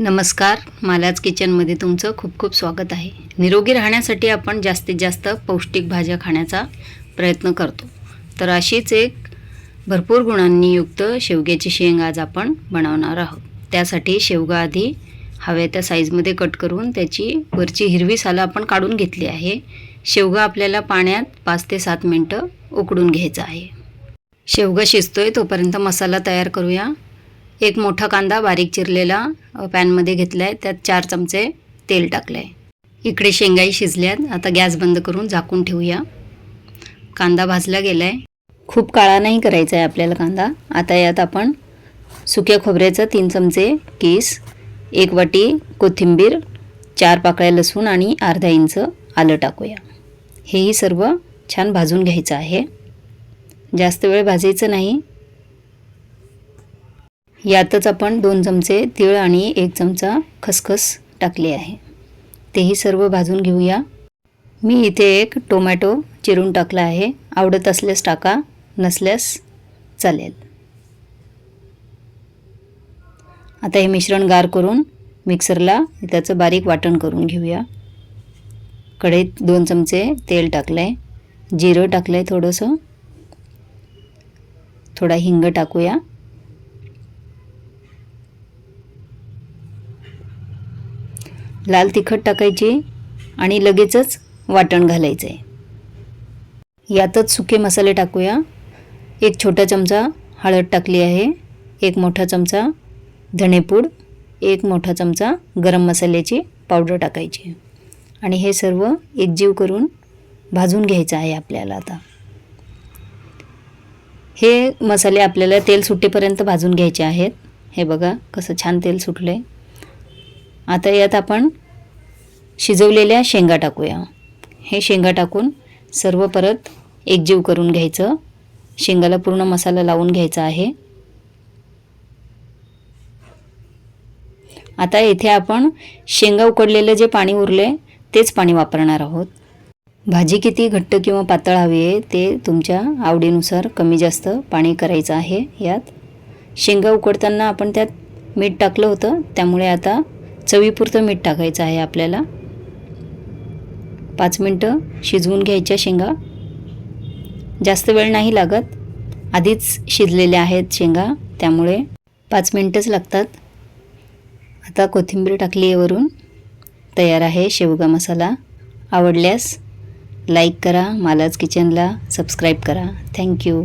नमस्कार मालाच किचनमध्ये तुमचं खूप खूप स्वागत आहे. निरोगी राहण्यासाठी आपण जास्तीत जास्त पौष्टिक भाज्या खाण्याचा प्रयत्न करतो. तर अशीच एक भरपूर गुणांनी युक्त शेवग्याची शेंग आज आपण बनवणार आहोत. त्यासाठी शेवगा आधी हव्या त्या साईजमध्ये कट करून त्याची वरची हिरवी सालं आपण काढून घेतली आहे. शेवगा आपल्याला पाण्यात पाच ते सात मिनटं उकडून घ्यायचं आहे. शेवगा शिजतोय तोपर्यंत मसाला तयार करूया. एक मोठा कांदा बारीक चिरलेला पॅनमध्ये घेतला आहे त्यात चार चमचे तेल टाकलं आहे इकडे शेंगाई शिजल्यात. आता गॅस बंद करून झाकून ठेवूया. कांदा भाजला गेला आहे खूप काळा नाही करायचा आहे आपल्याला कांदा. आता यात आपण सुक्या खोबऱ्याचं तीन चमचे केस एक वाटी कोथिंबीर चार पाकळ्या लसूण आणि अर्धा इंच आलं टाकूया. हेही सर्व छान भाजून घ्यायचं आहे. जास्त वेळ भाजायचं नाही. यातच आपण दोन चमचे तीळ आणि एक चमचा खसखस टाकली आहे. तेही सर्व भाजून घेऊया. मी इथे एक टोमॅटो चिरून टाकला आहे. आवडत असल्यास टाका नसल्यास चालेल. आता हे मिश्रण गार करून मिक्सरला त्याचं बारीक वाटण करून घेऊया. कढईत दोन चमचे तेल टाकलं आहे जिरं टाकलं आहे थोडंसं. थोडा हिंग टाकूया. लाल तिखट टाकायची आणि लगेचच वाटण घालायचं. आहे यातच सुके मसाले टाकूया. एक छोटा चमचा हळद टाकली आहे एक मोठा चमचा धणेपूड एक मोठा चमचा गरम मसाल्याची पावडर टाकायची. आणि हे सर्व एकजीव करून भाजून घ्यायचं आहे आपल्याला आता. हे मसाले आपल्याला तेल सुटेपर्यंत भाजून घ्यायचे आहेत. हे बघा कसं छान तेल सुटलं आहे आता यात आपण शिजवलेल्या शेंगा टाकूया. हे शेंगा टाकून सर्व परत एकजीव करून घ्यायचं. शेंगाला पूर्ण मसाला लावून घ्यायचा आहे. आता येथे आपण शेंगा उकडलेलं जे पाणी उरले तेच पाणी वापरणार आहोत. भाजी किती घट्ट किंवा पातळ हवी आहे ते तुमच्या आवडीनुसार कमी जास्त पाणी करायचं आहे यात. शेंगा उकडताना आपण त्यात मीठ टाकलं होतं त्यामुळे आता चवीपुरतं मीठ टाकायचं आहे आपल्याला. पाच मिनटं शिजवून घ्यायच्या शेंगा. जास्त वेळ नाही लागत. आधीच शिजलेल्या आहेत शेंगा त्यामुळे पाच मिनटंच लागतात. आता कोथिंबीर टाकली आहे वरून. तयार आहे शेवगा मसाला. आवडल्यास लाईक करा मालाज किचनला सबस्क्राईब करा. थँक्यू.